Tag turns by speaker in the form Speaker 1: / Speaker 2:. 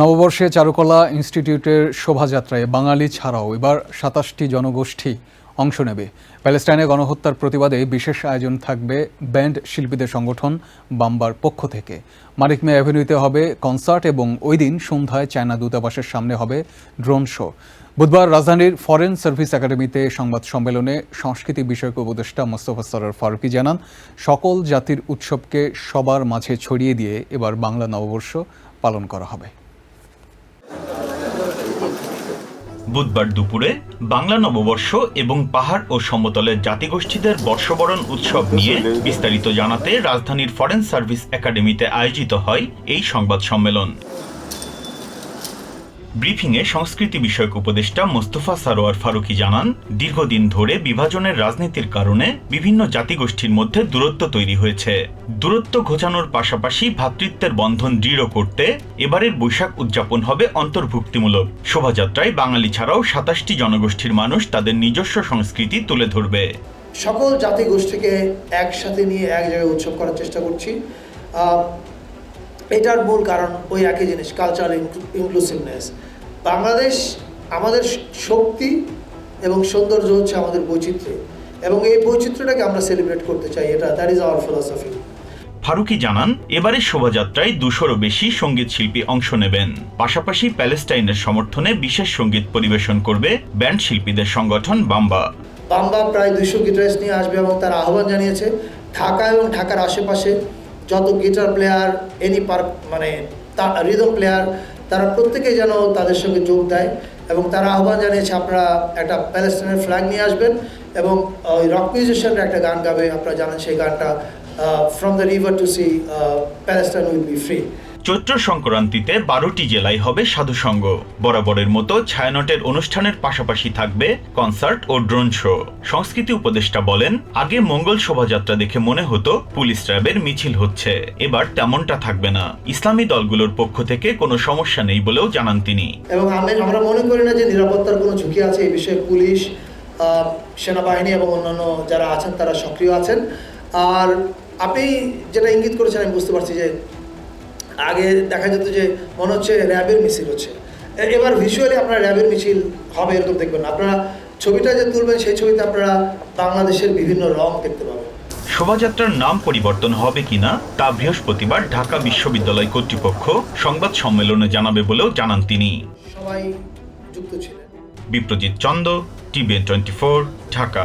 Speaker 1: নববর্ষে চারুকলা ইনস্টিটিউটের শোভাযাত্রায় বাঙালি ছাড়াও এবার সাতাশটি জনগোষ্ঠী অংশ নেবে। প্যালেস্টাইনে গণহত্যার প্রতিবাদে বিশেষ আয়োজন থাকবে ব্যান্ড শিল্পীদের সংগঠন বাম্বার পক্ষ থেকে। মানিক মে অ্যাভিনিউতে হবে কনসার্ট এবং ওই দিন সন্ধ্যায় চায়না দূতাবাসের সামনে হবে ড্রোন শো। বুধবার রাজধানীর ফরেন সার্ভিস একাডেমিতে সংবাদ সম্মেলনে সংস্কৃতি বিষয়ক উপদেষ্টা মোস্তফা সরার ফারুকি জানান, সকল জাতির উৎসবকে সবার মাঝে ছড়িয়ে দিয়ে এবার বাংলা নববর্ষ পালন করা হবে।
Speaker 2: বুধবার দুপুরে বাংলা নববর্ষ এবং পাহাড় ও সমতলের জাতিগোষ্ঠীদের বর্ষবরণ উৎসব নিয়ে বিস্তারিত জানাতে রাজধানীর ফরেন সার্ভিস একাডেমিতে আয়োজিত হয় এই সংবাদ সম্মেলন। ব্রিফিংয়ে সংস্কৃতি বিষয়ক উপদেষ্টা মোস্তফা সারোয়ার ফারুকি জানান, দীর্ঘদিন ধরে বিভাজনের রাজনীতির কারণে বিভিন্ন জাতিগোষ্ঠীর মধ্যে দূরত্ব তৈরি হয়েছে। দূরত্ব ঘোচানোর পাশাপাশি ভ্রাতৃত্বের বন্ধন দৃঢ় করতে এবারের বৈশাখ উদযাপন হবে অন্তর্ভুক্তিমূলক। শোভাযাত্রায় বাঙালি ছাড়াও সাতাশটি জনগোষ্ঠীর মানুষ তাদের নিজস্ব সংস্কৃতি তুলে ধরবে।
Speaker 3: সকল জাতিগোষ্ঠীকে একসাথে নিয়ে এক জায়গায় উৎসব করার চেষ্টা করছি। এটার মূল কারণ ওই একই জিনিস কালচারাল ইনক্লুসিভনেস বাংলাদেশ আমাদের শক্তি এবং সৌন্দর্য হচ্ছে আমাদের বৈচিত্র্য। এবং এই বৈচিত্র্যটাকে আমরা সেলিব্রেট করতে চাই এটা that is our philosophy
Speaker 2: Faruki জানান এবারের শোভাযাত্রায় দুশোরও বেশি সংগীত শিল্পী অংশ নেবেন। পাশাপাশি প্যালেস্টাইনের সমর্থনে বিশেষ সংগীত পরিবেশন করবে ব্যান্ড শিল্পীদের সংগঠন বাম্বা।
Speaker 3: বাম্বা প্রায় দুইশো গিটারিস্ট নিয়ে আসবে এবং তারা আহ্বান জানিয়েছে ঢাকা এবং ঢাকার আশেপাশে যত গিটার প্লেয়ার এনি পার মানে রিদম প্লেয়ার তারা প্রত্যেকেই যেন তাদের সঙ্গে যোগ দেয় এবং তারা আহ্বান জানিয়েছে আপনারা একটা প্যালেস্টাইনের ফ্ল্যাগ নিয়ে আসবেন এবং ওই রক মিউজিশিয়ানরা একটা গান গাবে। আপনারা জানেন সেই গানটা from the river to sea Palestine will be free
Speaker 2: চৈত্র সংক্রান্তিতে বারোটি জেলায় হবে সাধুসঙ্গ। বরাবরের মতো ছায়ানটের অনুষ্ঠানের পাশাপাশি থাকবে কনসার্ট ও ড্রোন শো। সংস্কৃতি উপদেষ্টা বলেন, আগে মঙ্গল শোভাযাত্রা দেখে মনে হতো পুলিশ র্যাবের মিছিল হচ্ছে। এবার তেমনটা থাকবে না। ইসলামী দলগুলোর পক্ষ থেকে কোনো সমস্যা নেই বলেও জানান তিনি।
Speaker 3: এবং আমি আমরা মনে করি না যে নিরাপত্তার কোনো ঝুঁকি আছে এই বিষয়ে পুলিশ সেনাবাহিনী এবং অন্যান্য যারা আছেন তারা সক্রিয় আছেন। আর আপনি যেটা ইঙ্গিত করেছেন, আমি বুঝতে পারছি যে আগে দেখা যেত যে মনে হচ্ছে র্যাবের মিছিল হচ্ছে। এবার ভিজুয়ালি আপনারা র্যাবের মিছিল হবে এরকম দেখবেন। আপনারা ছবিটা যে তুলবেন সেই ছবিতে আপনারা বাংলাদেশের বিভিন্ন রং দেখতে পাবেন।
Speaker 2: শোভাযাত্রার নাম পরিবর্তন হবে কিনা তা বৃহস্পতিবার ঢাকা বিশ্ববিদ্যালয় কর্তৃপক্ষ সংবাদ সম্মেলনে জানাবে বলেও জানান তিনি।
Speaker 3: সবাই যুক্ত ছিলেন।
Speaker 2: Biprajit Chanda TVN twenty four Dhaka.